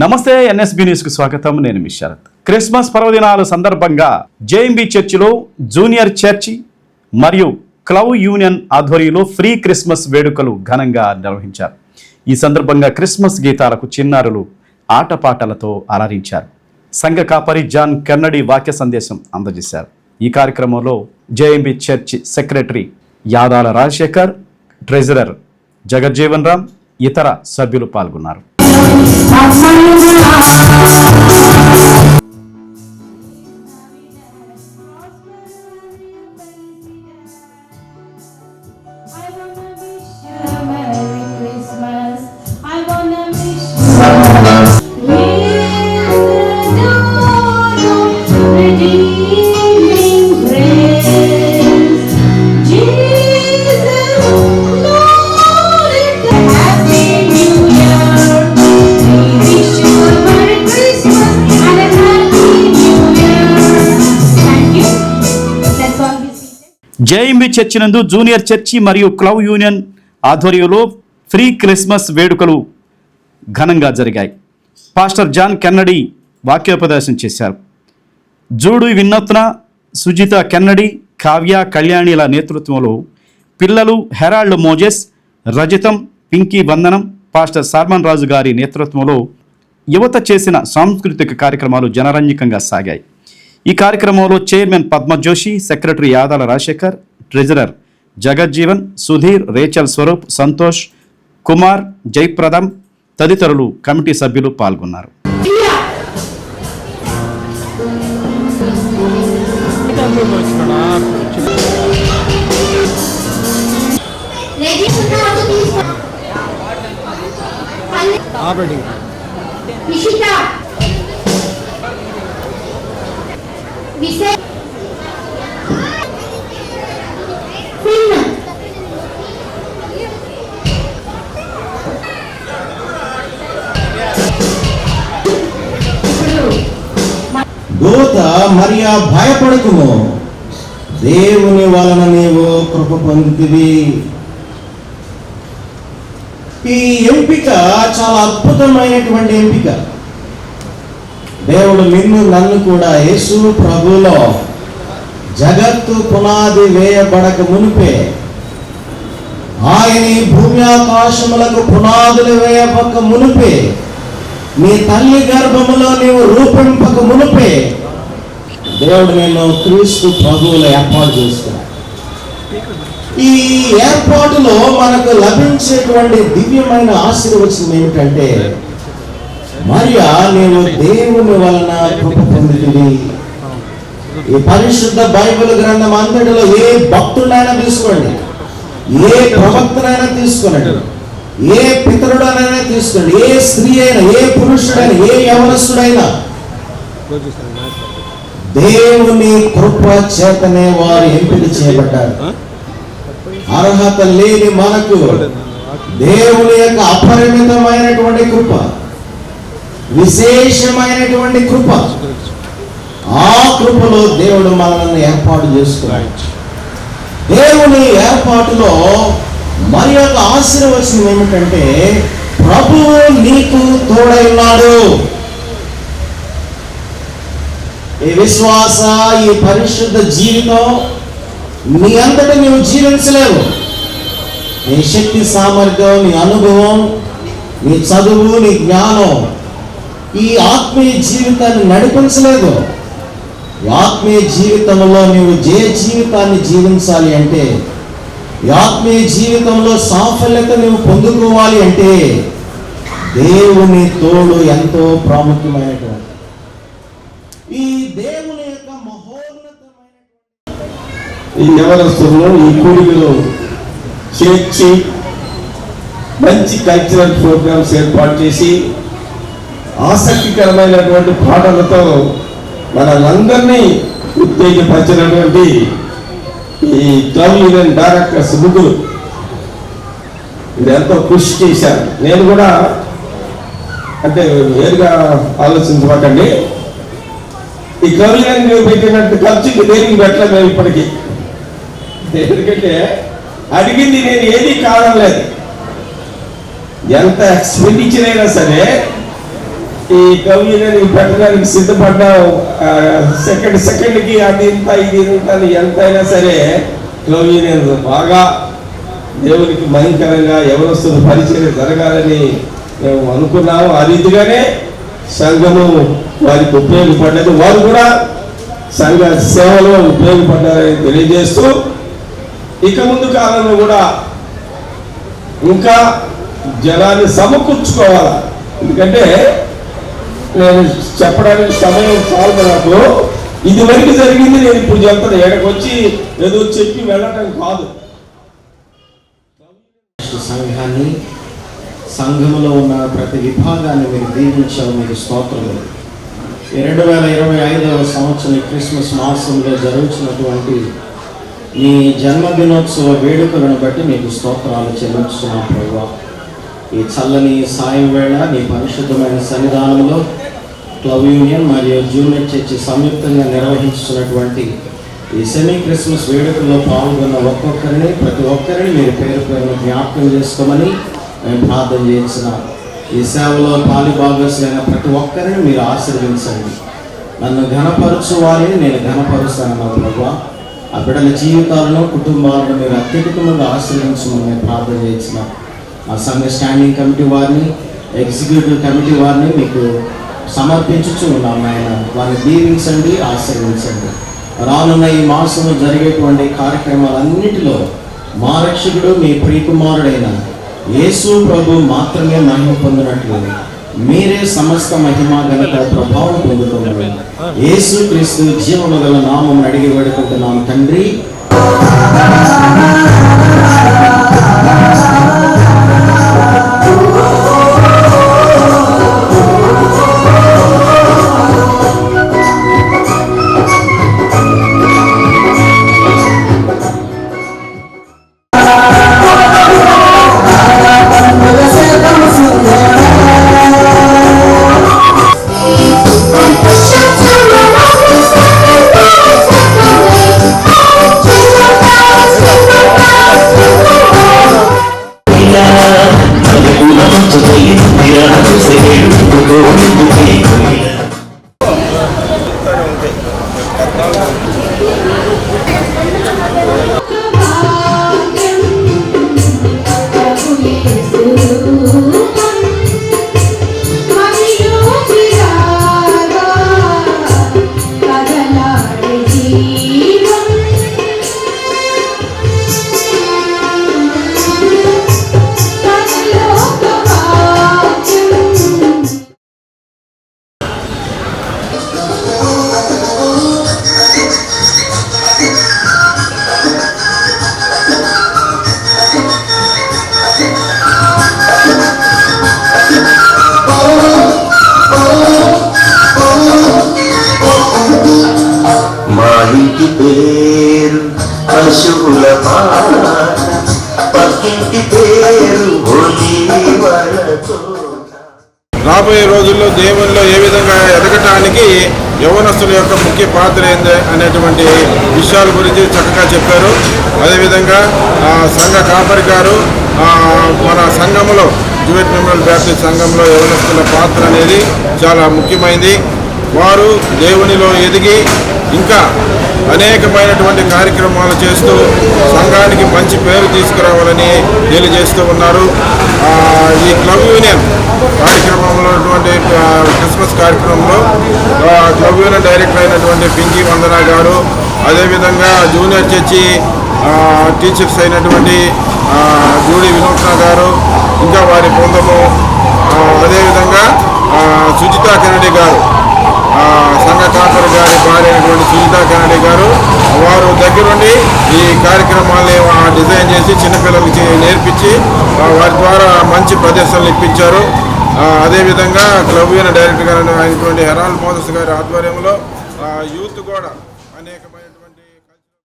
నమస్తే ఎన్ఎస్బి న్యూస్కు స్వాగతం. నేను మీ శరత్. క్రిస్మస్ పర్వదినాల సందర్భంగా జేఎంబి చర్చిలో జూనియర్ చర్చి మరియు క్లౌ యూనియన్ ఆధ్వర్యంలో ఫ్రీ క్రిస్మస్ వేడుకలు ఘనంగా నిర్వహించారు. ఈ సందర్భంగా క్రిస్మస్ గీతాలకు చిన్నారులు ఆటపాటలతో అలరించారు. సంఘ కాపరి జాన్ కెన్నడీ వాక్య సందేశం అందజేశారు. ఈ కార్యక్రమంలో JMB church secretary Yadala Rajasekhar treasurer Jagjivan Ram ఇతర సభ్యులు పాల్గొన్నారు. Thank you. జేఎంబి చర్చి నందు జూనియర్ చర్చి మరియు క్లౌ యూనియన్ ఆధ్వర్యంలో ఫ్రీ క్రిస్మస్ వేడుకలు ఘనంగా జరిగాయి. పాస్టర్ జాన్ కెన్నడి వాక్యోపదేశం చేశారు. జూడు విన్నత్న సుజిత కెన్నడి కావ్య కళ్యాణిల నేతృత్వంలో పిల్లలు హెరాల్డ్ మోజెస్ రజతం పింకీ వందనం పాస్టర్ సార్మన్ రాజు గారి నేతృత్వంలో యువత చేసిన సాంస్కృతిక కార్యక్రమాలు జనరంజకంగా సాగాయి. ఈ కార్యక్రమంలో chairman Padma Joshi secretary Yadala Rajasekhar treasurer Jagjivan Sudheer Rachel Swaroop Santosh Kumar జయప్రదం తదితరులు కమిటీ సభ్యులు పాల్గొన్నారు. నిషిత మరియా భయపడకుము దేవుని వలన నీవు కృప పొందుతుంది ఈ ఎంపిక చాలా అద్భుతమైనటువంటి ఎంపిక. దేవుడు నిన్ను నన్ను కూడా యేసు ప్రభులో జగత్తు పునాది వేయబడక మునిపే ఆయన భూమి ఆకాశములకు పునాదులు వేయబక మునిపే. నీ తల్లి గర్భములో నీవు రూపింపక మునిపే. దేవుడు నేను క్రీస్తు ప్రభువులు ఏర్పాటు చేసుకున్నాను ఈ ఏర్పాటులో మనకు లభించేటువంటి దివ్యమైన ఆశీర్వచనం ఏమిటంటే మరియా నేను దేవుని వలన కృప పొందితివి ఈ పరిశుద్ధ బైబిల్ గ్రంథం అంతటిలో ఏ భక్తుడైనా తీసుకోండి. ఏ ప్రవక్తనైనా తీసుకోనండి ఏ పితరుడనైనా తీసుకోండి. ఏ స్త్రీ అయినా ఏ పురుషుడైనా ఏ యవనస్తుడైనా. దేవుని కృప చేతనే వారు ఎంపిక చేయబడ్డారు. అర్హత లేని మనకు దేవుని యొక్క అపరిమితమైనటువంటి కృప విశేషమైనటువంటి కృప ఆ కృపలో దేవుడు మనల్ని ఏర్పాటు చేసుకున్నాడు. దేవుని ఏర్పాటులో మరి యొక్క ఆశీర్వచనం ఏమిటంటే ప్రభువు నీకు తోడై ఉన్నాడు ఈ విశ్వాస ఈ పరిశుద్ధ జీవితం నీ అంతటి నువ్వు జీవించలేవు. నీ శక్తి సామర్థ్యం నీ అనుభవం నీ చదువు నీ జ్ఞానం ఈ ఆత్మీయ జీవితాన్ని నడిపించలేదు. ఆత్మీయ జీవితంలో నీవు జయ జీవితాన్ని జీవించాలి అంటే ఆత్మీయ జీవితంలో సాఫల్యత నువ్వు పొందుకోవాలి అంటే దేవుని తోడు ఎంతో ప్రాముఖ్యమైనటువంటి దేవుని యొక్క మహోన్నతమైన ఈ యవనస్తులను ఈ కూడికలో చేర్చి మంచి కల్చరల్ ప్రోగ్రామ్స్ ఏర్పాటు చేసి ఆసక్తికరమైనటువంటి పాటలతో మనందరినీ ఉత్తేజపరిచినటువంటి ఈ క్లబ్ యూనియన్ డైరెక్టర్స్ ముగ్గురు. ఇది ఎంతో కృషి చేశారు. నేను కూడా అంటే వేరుగా ఆలోచించబట్టండి ఈ క్లబ్ యూనియన్ పెట్టినట్టు ఖర్చుకి దేనికి పెట్టలేదు మేము ఇప్పటికీ. ఎందుకంటే అడిగింది నేను ఏది కాదనలేదు ఎంత ఎక్స్పెండిచర్ అయినా సరే ఈ కవిని పెట్టడానికి సిద్ధపడ్డ సెకండ్ సెకండ్కి అది ఇంత ఇది ఇంత అని ఎంతైనా సరే కవిని బాగా దేవునికి భయంకరంగా ఎవరొస్తుంది పరిచయం జరగాలని మేము అనుకున్నాము. ఆ రీతిగానే సంఘము వారికి ఉపయోగపడ్డది. వారు కూడా సంఘ సేవలో ఉపయోగపడ్డారని తెలియజేస్తూ ఇక ముందు కాలంలో కూడా ఇంకా జనాన్ని సమకూర్చుకోవాలి? ఎందుకంటే నేను చెప్పడానికి సమయం పాల్గొనప్పుడు నాకు. ఇది వరకు జరిగింది నేను ఇప్పుడు చెప్తాను. ఎక్కడికి వచ్చి ఏదో చెప్పి వెళ్ళటం కాదు. సంఘాన్ని సంఘములో ఉన్న ప్రతి విభాగాన్ని మీరు దీవించాలి మీకు స్తోత్రములు రెండు వేల ఇరవై ఐదవ సంవత్సరం క్రిస్మస్ మాసంలో జరుగుతున్నటువంటి మీ జన్మదినోత్సవ వేడుకలను బట్టి మీకు స్తోత్రాలు చెల్లించుతున్నాం ప్రభావ ఈ చల్లని సాయం వేళ నీ పరిశుద్ధమైన సన్నిధానంలో క్లబ్ యూనియన్ మరియు జూనియర్ చర్చి సంయుక్తంగా నిర్వహించుతున్నటువంటి ఈ సెమీ క్రిస్మస్ వేడుకల్లో పాల్గొన్న ఒక్కొక్కరిని ప్రతి ఒక్కరిని మీరు పేరు పేరును జ్ఞాపకం చేసుకోమని మేము ప్రార్థన చేయించిన ఈ సేవలో పాలిభాగస్లైన ప్రతి ఒక్కరిని మీరు ఆశీర్వించండి నన్ను ఘనపరచు వారిని నేను ఘనపరుస్తానన్న ప్రభా. ఆ బిడ్డల జీవితాలను కుటుంబాలను మీరు అత్యధికంగా ఆశ్రయించమని మేము ప్రార్థన చేసిన మా సంఘ స్టాండింగ్ కమిటీ వారిని ఎగ్జిక్యూటివ్ కమిటీ వారిని మీకు సమర్పించుచు ఉన్నాం ఆయన వారిని దీవించండి ఆశ్రయించండి రానున్న ఈ మాసంలో జరిగేటువంటి కార్యక్రమాలన్నిటిలో మా రక్షకుడు మీ ప్రియకుమారుడైన యేసు ప్రభు మాత్రమే మహిమ పొందినట్లు. మీరే సమస్త మహిమ గణత ప్రభావం పొందుతున్నారు. యేసు క్రీస్తు జీవము గల నామం అడిగి వేడుకుంటున్నాం తండ్రి. 今ちょっといいや外せる心 పశువుల పక్కింటి పేరు రాబోయే రోజుల్లో దేవునిలో ఏ విధంగా ఎదగటానికి యవనస్తుల యొక్క ముఖ్య పాత్ర ఏంది అనేటువంటి విషయాల గురించి చక్కగా చెప్పారు. అదేవిధంగా ఆ, సంఘ కాపరి గారు మన సంఘంలో జూవెట్ మెమోరియల్ బ్యాప్టిస్ట్ సంఘంలో యవనస్తుల పాత్ర అనేది చాలా ముఖ్యమైనది వారు దేవునిలో ఎదిగి ఇంకా అనేకమైనటువంటి కార్యక్రమాలు చేస్తూ సంఘానికి మంచి పేరు తీసుకురావాలని తెలియజేస్తూ ఉన్నారు. ఈ క్లబ్ యూనియన్ కార్యక్రమంలో ఉన్నటువంటి క్రిస్మస్ కార్యక్రమంలో క్లబ్ యూనియన్ డైరెక్టర్ అయినటువంటి పింకీ వందన గారు అదేవిధంగా జూనియర్ చర్చి టీచర్స్ అయినటువంటి జూడి వినూత్న గారు ఇంకా వారి బృందము అదేవిధంగా సుజితా కిరణి గారు. సంఘ కాపరి గారి భార్య అయినటువంటి సుజితా కెనడి గారు వారు దగ్గరుండి ఈ కార్యక్రమాల్ని డిజైన్ చేసి చిన్నపిల్లలకి నేర్పించి వారి ద్వారా మంచి ప్రదర్శనలు ఇప్పించారు. అదేవిధంగా క్లబ్ యూనియన్ డైరెక్టర్ గారు అయినటువంటి హెరాల్డ్ మోదస్ గారి ఆధ్వర్యంలో యూత్